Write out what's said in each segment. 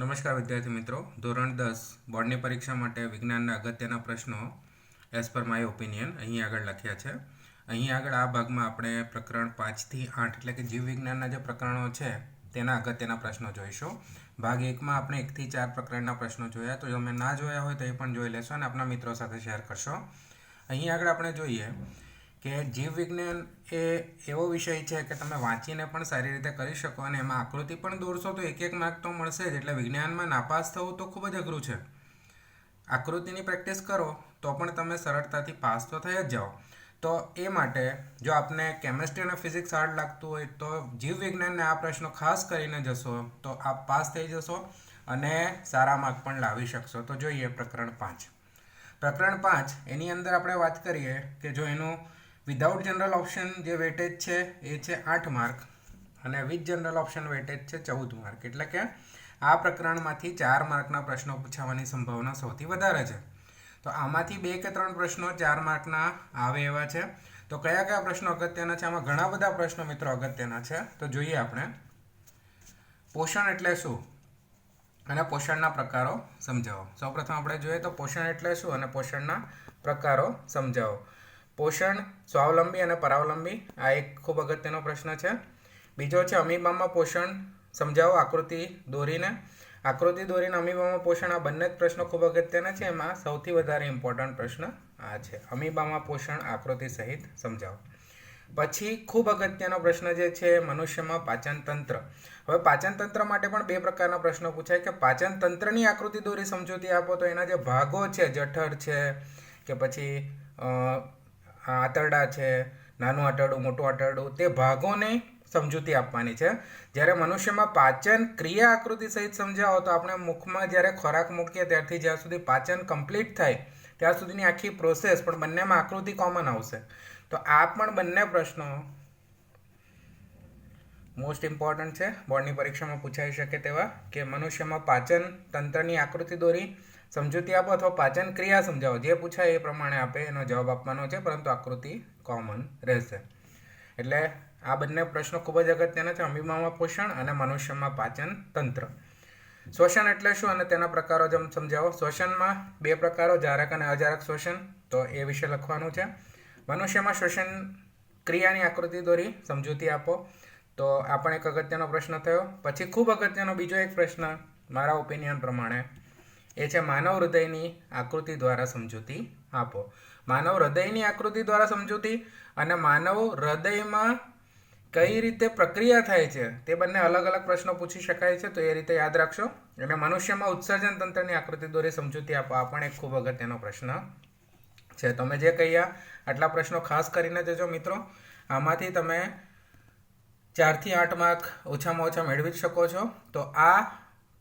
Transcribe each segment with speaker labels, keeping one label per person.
Speaker 1: નમસ્કાર વિદ્યાર્થી મિત્રો. ધોરણ દસ, બોર્ડની પરીક્ષા માટે વિજ્ઞાનના અગત્યના પ્રશ્નો એઝ પર માય ઓપિનિયન અહીં આગળ લખ્યા છે. અહીં આગળ આ ભાગમાં આપણે પ્રકરણ પાંચથી આઠ એટલે કે જીવ વિજ્ઞાનના જે પ્રકરણો છે, તેના અગત્યના પ્રશ્નો જોઈશું. ભાગ એકમાં આપણે એકથી ચાર પ્રકરણના પ્રશ્નો જોયા. તો તમે ના જોયા હોય તો એ પણ જોઈ લેશો અને આપણા મિત્રો સાથે શેર કરશો. અહીં આગળ આપણે જોઈએ કે જીવ વિજ્ઞાન એ એવો વિષય છે કે તમે વાંચીને પણ સારી રીતે કરી શકો અને એમાં આકૃતિ પણ દોરશો તો એક એક માર્ક તો મળશે જ. એટલે વિજ્ઞાનમાં નાપાસ થવું તો ખૂબ જ અઘરું છે. આકૃતિની પ્રેક્ટિસ કરો તો પણ તમે સરળતાથી પાસ તો થઈ જ જાઓ. તો એ માટે જો આપને કેમેસ્ટ્રી અને ફિઝિક્સ હાર્ડ લાગતું હોય તો જીવ વિજ્ઞાનના આ પ્રશ્નો ખાસ કરીને જશો તો આપ પાસ થઈ જશો અને સારા માર્ક પણ લાવી શકશો. તો જોઈએ પ્રકરણ પાંચ. પ્રકરણ પાંચ, એની અંદર આપણે વાત કરીએ કે જો એનું વિધાઉટ જનરલ ઓપ્શન જે વેટેજ છે, એ છે આઠ માર્ક અને વિથ જનરલ ઓપ્શન વેટેજ છે ચૌદ માર્ક એટલે કે આ પ્રકરણમાંથી ચાર માર્કના પ્રશ્નો પૂછાવાની સંભાવના સૌથી વધારે છે. તો આમાંથી બે કે ત્રણ પ્રશ્નો ચાર માર્કના આવે એવા છે. તો કયા કયા પ્રશ્નો અગત્યના છે? આમાં ઘણા બધા પ્રશ્નો મિત્રો અગત્યના છે. તો જોઈએ આપણે. પોષણ એટલે શું? અને પોષણના પ્રકારો સમજાવો. સૌપ્રથમ આપણે જોઈએ તો પોષણ એટલે શું? અને પોષણના પ્રકારો સમજાવો. પોષણ, સ્વાવલંબી અને પરાવલંબી, આ એક ખૂબ અગત્યનો પ્રશ્ન છે. બીજો છે અમીબામાં પોષણ, સમજાવો આકૃતિ દોરીને. આકૃતિ દોરીને અમીબામાં પોષણ, આ બંને જ પ્રશ્નો ખૂબ અગત્યના છે. એમાં સૌથી વધારે ઇમ્પોર્ટન્ટ પ્રશ્ન આ છે. અમીબામાં પોષણ, આકૃતિ સહિત સમજાવો. પછી ખૂબ અગત્યનો પ્રશ્ન જે છે મનુષ્યમાં પાચન તંત્ર હવે પાચન તંત્ર માટે પણ બે પ્રકારના પ્રશ્નો પૂછાય કે પાચન તંત્રની આકૃતિ દોરી સમજૂતી આપો તો એના જે ભાગો છે, જઠર છે કે પછી આંતરડા છે, નાનું આંતરડું, મોટું આંતરડું, તે ભાગોને સમજૂતી આપવાની છે. જ્યારે મનુષ્યમાં પાચન ક્રિયા આકૃતિ સહિત સમજાવો તો આપણે મુખમાં જ્યારે ખોરાક મૂકીએ ત્યારથી જ્યાં સુધી પાચન કમ્પ્લીટ થાય, ત્યાં સુધીની આખી પ્રોસેસ પણ બંનેમાં આકૃતિ કોમન આવશે. તો આ પણ બંને પ્રશ્નો મોસ્ટ ઇમ્પોર્ટન્ટ છે. બોર્ડની પરીક્ષામાં પૂછાઈ શકે તેવા કે મનુષ્યમાં પાચન તંત્રની આકૃતિ દોરી, સમજૂતી આપો અથવા પાચન ક્રિયા સમજાવો. જે પૂછાય એ પ્રમાણે આપે, એનો જવાબ આપવાનો છે, પરંતુ આકૃતિ કોમન રહેશે. એટલે આ બંને પ્રશ્નો ખૂબ જ અગત્યના છે. અમીબામાં પોષણ અને મનુષ્યમાં પાચન તંત્ર. શ્વસન એટલે શું અને તેના પ્રકારો જેમ સમજાવો. શ્વસનમાં બે પ્રકારો, જારક અને અજારક શ્વસન. તો એ વિશે લખવાનું છે. મનુષ્યમાં શ્વસન ક્રિયાની આકૃતિ દોરી, સમજૂતી આપો. તો આ પણ એક અગત્યનો પ્રશ્ન થયો. પછી ખૂબ અગત્યનો બીજો એક પ્રશ્ન મારા ઓપિનિયન પ્રમાણે એ છે માનવ હૃદયની આકૃતિ દ્વારા સમજૂતી આપો. માનવ હૃદયની આકૃતિ દ્વારા સમજૂતી અને માનવ હૃદયમાં કઈ રીતે પ્રક્રિયા થાય છે તે બંને અલગ અલગ પ્રશ્નો પૂછી શકાય છે, તો એ રીતે યાદ રાખશો. અને મનુષ્યમાં ઉત્સર્જન તંત્રની આકૃતિ દોરી સમજૂતી આપો. આ પણ એક ખૂબ અગત્યનો પ્રશ્ન છે. તમે જે કહ્યા આટલા પ્રશ્નો ખાસ કરીને જજો મિત્રો. આમાંથી તમે ચારથી આઠ માર્ક ઓછામાં ઓછા મેળવી જ શકો છો. તો આ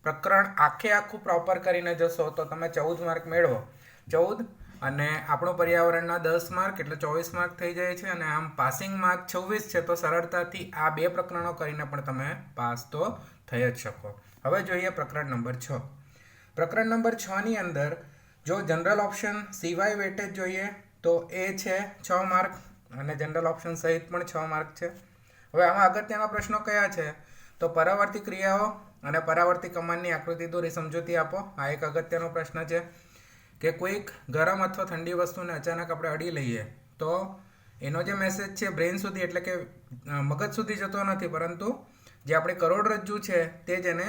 Speaker 1: પ્રકરણ આખે આખું પ્રોપર કરીને જશો તો તમે ચૌદ માર્ક મેળવો. ચૌદ અને આપણું પર્યાવરણના દસ માર્ક એટલે ચોવીસ માર્ક થઈ જાય છે અને આમ પાસિંગ માર્ક છવ્વીસ છે તો સરળતાથી આ બે પ્રકરણો કરીને પણ તમે પાસ તો થઈ જ શકો. હવે જોઈએ પ્રકરણ નંબર છ. પ્રકરણ નંબર છની અંદર જો જનરલ ઓપ્શન સિવાય વેટેજ જોઈએ તો એ છે છ માર્ક અને જનરલ ઓપ્શન સહિત પણ છ માર્ક છે. હવે આમાં અગત્યના પ્રશ્નો કયા છે? તો પરાવર્તી ક્રિયાઓ અને પરાવર્તી કમાનની આકૃતિ દોરી સમજૂતી આપો. આ એક અગત્યનો પ્રશ્ન છે કે કોઈક ગરમ અથવા ઠંડી વસ્તુને અચાનક આપણે અડી લઈએ તો એનો જે મેસેજ છે બ્રેન સુધી એટલે કે મગજ સુધી જતો નથી. પરંતુ જે આપણી કરોડરજ્જુ છે તે જ એને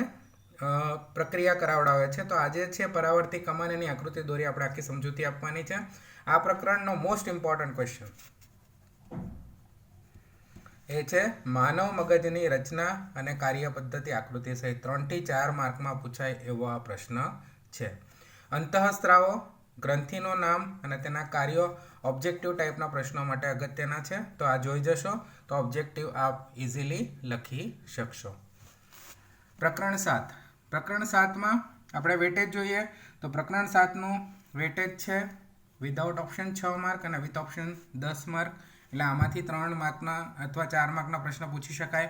Speaker 1: પ્રક્રિયા કરાવડાવે છે. તો આજે છે પરાવર્તી કમાન એની આકૃતિ દોરી આપણે આખી સમજૂતી આપવાની છે. આ પ્રકરણનો મોસ્ટ ઇમ્પોર્ટન્ટ ક્વેશ્ચન એ છે, માનવ મગજની રચના અને કાર્ય પદ્ધતિ આકૃતિ સહિત ત્રણથી ચાર માર્કમાં પૂછાય એવો આ પ્રશ્ન છે. અંતઃસ્ત્રાવો, ગ્રંથિનું નામ અને તેના કાર્યો ઓબ્જેક્ટિવ ટાઈપના પ્રશ્નો માટે અગત્યના છે. તો આ જોઈ જશો, તો ઓબ્જેક્ટિવ આપ ઇઝીલી લખી શકશો. પ્રકરણ સાત. પ્રકરણ સાતમાં આપણે વેટેજ જોઈએ. તો પ્રકરણ સાતનું વેટેજ છે, વિધાઉટ ઓપ્શન છ માર્ક અને વિથ ઓપ્શન દસ માર્ક. એટલે આમાંથી ત્રણ માર્કના અથવા ચાર માર્કના પ્રશ્ન પૂછી શકાય.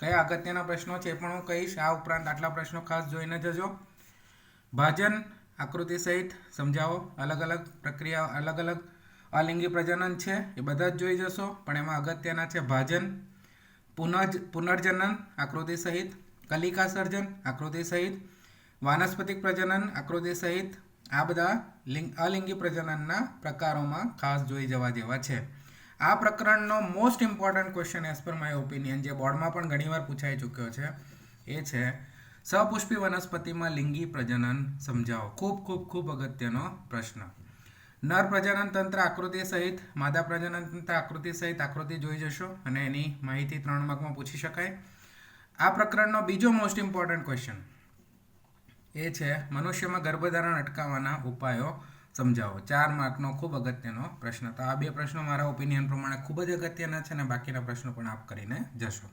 Speaker 1: કયા અગત્યના પ્રશ્નો છે પણ હું કહીશ. આ ઉપરાંત આટલા પ્રશ્નો ખાસ જોઈને જજો. ભાજન આકૃતિ સહિત સમજાવો. અલગ અલગ પ્રક્રિયા, અલગ અલગ અલિંગી પ્રજનન છે એ બધા જ જોઈ જશો. પણ એમાં અગત્યના છે ભાજન પુનઃ પુનર્જનન આકૃતિ સહિત, કલિકા સર્જન આકૃતિ સહિત, વાનસ્પતિક પ્રજનન આકૃતિ સહિત આ બધા લિંગ, અલિંગી પ્રજનનના પ્રકારોમાં ખાસ જોઈ જવા જેવા છે. આ પ્રકરણનો most important question as per my opinion જે બોર્ડમાં પણ ઘણીવાર પૂછાઈ ચૂક્યો છે, એ છે, સપુષ્પી વનસ્પતિમાં લિંગી પ્રજનન સમજાવો. ખૂબ ખૂબ ખૂબ અગત્યનો પ્રશ્ન. નર પ્રજનન તંત્ર આકૃતિ સહિત, માદા પ્રજનન તંત્ર આકૃતિ સહિત આકૃતિ જોઈ જશો અને એની માહિતી ત્રણ માર્કમાં પૂછી શકાય. આ પ્રકરણનો બીજો મોસ્ટ ઇમ્પોર્ટન્ટ ક્વેશ્ચન એ છે, મનુષ્યમાં ગર્ભધારણ અટકાવવાના ઉપાયો સમજાવો. ચાર માર્કનો ખૂબ અગત્યનો પ્રશ્ન. તો આ બે પ્રશ્નો મારા ઓપિનિયન પ્રમાણે ખૂબ જ અગત્યના છે અને બાકીના પ્રશ્નો પણ આપ કરીને જશો.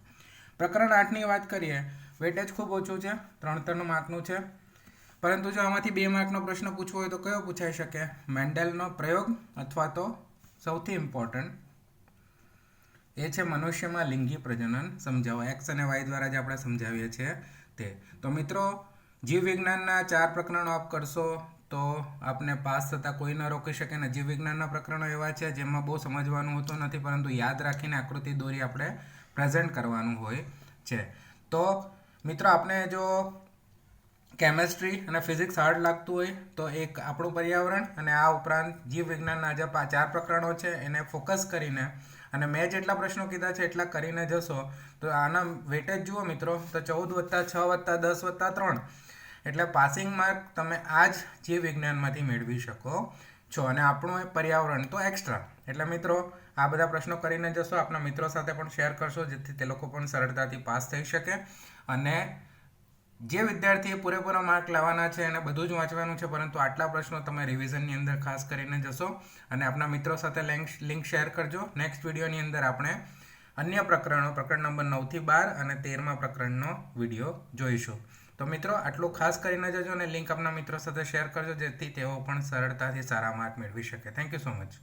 Speaker 1: પ્રકરણ આઠની વાત કરીએ. વેટેજ ખૂબ ઓછું છે. ત્રણ ત્રણ માર્કનું છે. પરંતુ જો આમાંથી બે માર્કનો પ્રશ્ન પૂછવો હોય તો કયો પૂછાઈ શકે? મેન્ડલનો પ્રયોગ અથવા તો સૌથી ઇમ્પોર્ટન્ટ એ છે મનુષ્યમાં લિંગી પ્રજનન. સમજાવો. એક્સ અને વાય દ્વારા જ આપણે સમજાવીએ છીએ તે. તો મિત્રો, જીવવિજ્ઞાનના ચાર પ્રકરણો આપ કરશો. તો આપને પાસ થતાં કોઈ ન રોકી શકે ને જીવ વિજ્ઞાનના પ્રકરણો એવા છે, જેમાં બહુ સમજવાનું હોતું નથી, પરંતુ યાદ રાખીને આકૃતિ દોરી આપણે પ્રેઝન્ટ કરવાનું હોય છે. તો મિત્રો આપણે જો કેમેસ્ટ્રી અને ફિઝિક્સ હાર્ડ લાગતું હોય, તો એક આપણું પર્યાવરણ અને આ ઉપરાંત જીવવિજ્ઞાનના જે ચાર પ્રકરણો છે, એને ફોકસ કરીને અને મેં જેટલા પ્રશ્નો કીધા છે, એટલા કરીને જશો. તો આના વેટેજ જુઓ મિત્રો, તો ચૌદ વત્તા છ વત્તા દસ વત્તા ત્રણ. એટલે પાસિંગ માર્ક તમે આ જ જીવ વિજ્ઞાનમાંથી મેળવી શકો છો અને આપણું એ પર્યાવરણ તો એક્સ્ટ્રા એટલે મિત્રો, આ બધા પ્રશ્નો કરીને જશો આપણા મિત્રો સાથે પણ શેર કરશો, જેથી તે લોકો પણ સરળતાથી પાસ થઈ શકે. અને જે વિદ્યાર્થીએ પૂરેપૂરા માર્ક લાવવાના છે એને બધું જ વાંચવાનું છે, પરંતુ આટલા પ્રશ્નો તમે રિવિઝનની અંદર ખાસ કરીને જશો અને આપણા મિત્રો સાથે લિંક લિંક શેર કરજો. નેક્સ્ટ વિડીયોની અંદર આપણે અન્ય પ્રકરણો, પ્રકરણ નંબર નવથી બાર અને તેરમા પ્રકરણનો વીડિયો જોઈશું. તો મિત્રો, આટલું ખાસ કરીને જજો અને લિંક આપના મિત્રો સાથે શેર કરજો, જેથી તેઓ પણ સરળતાથી સારા માર્ક મેળવી શકે. Thank you so much